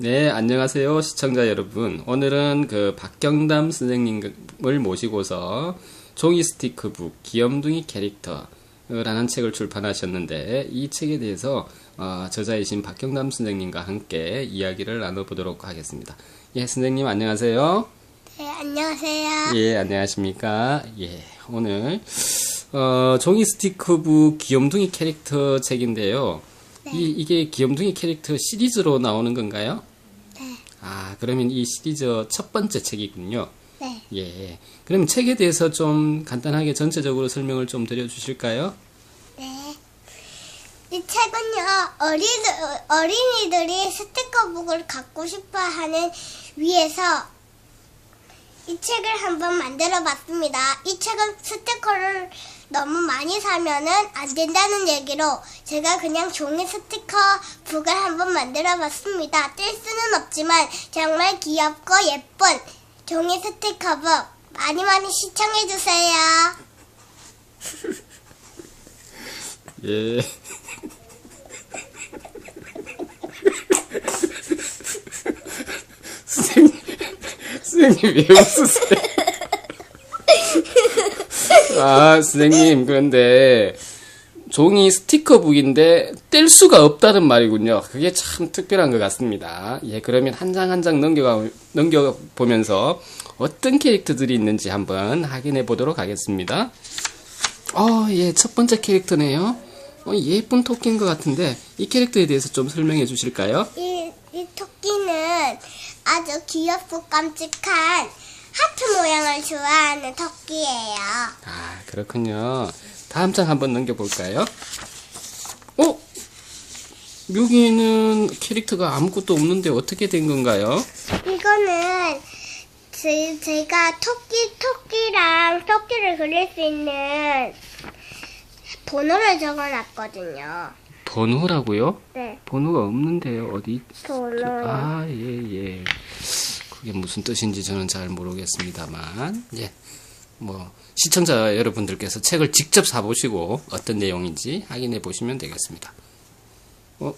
네, 안녕하세요, 시청자 여러분. 오늘은 그 박경담 선생님을 모시고서 종이 스티커북 귀염둥이 캐릭터라는 책을 출판하셨는데 이 책에 대해서 어, 저자이신 박경담 선생님과 함께 이야기를 나눠보도록 하겠습니다. 예, 선생님 안녕하세요. 네, 안녕하세요. 예, 안녕하십니까. 예, 오늘 어, 종이 스티커북 귀염둥이 캐릭터 책인데요. 이, 이게 귀염둥이 캐릭터 시리즈로 나오는 건가요? 네, 아, 그러면 이 시리즈 첫 번째 책이군요. 네. 예. 그럼 책에 대해서 좀 간단하게 전체적으로 설명을 좀 드려주실까요? 네. 이 책은요, 어린이들, 어린이들이 스티커북을 갖고 싶어 하는 위해서 이 책을 한번 만들어 봤습니다. 이 책은 스티커를 너무 많이 사면은 안 된다는 얘기로 제가 그냥 종이 스티커 북을 한번 만들어 봤습니다. 뜰 수는 없지만 정말 귀엽고 예쁜 종이 스티커 북 많이 많이 시청해 주세요. 예. 선생님, 선생님 왜 웃으세요? 아, 선생님, 그런데 종이 스티커북인데 뗄 수가 없다는 말이군요. 그게 참 특별한 것 같습니다. 예, 그러면 한 장 한 장 넘겨가, 넘겨보면서 어떤 캐릭터들이 있는지 한번 확인해 보도록 하겠습니다. 어, 예, 첫 번째 캐릭터네요. 어, 예쁜 토끼인 것 같은데 이 캐릭터에 대해서 좀 설명해 주실까요? 이, 이 토끼는 아주 귀엽고 깜찍한 하트 모양을 좋아하는 토끼예요. 아, 그렇군요. 다음 장 한번 넘겨볼까요? 어? 여기는 캐릭터가 아무것도 없는데 어떻게 된 건가요? 이거는 제, 제가 토끼, 토끼랑 토끼를 그릴 수 있는 번호를 적어놨거든요. 번호라고요? 네, 번호가 없는데요. 어디? 번호. 아, 예, 예. 그게 무슨 뜻인지 저는 잘 모르겠습니다만, 예. 뭐, 시청자 여러분들께서 책을 직접 사보시고 어떤 내용인지 확인해 보시면 되겠습니다. 어,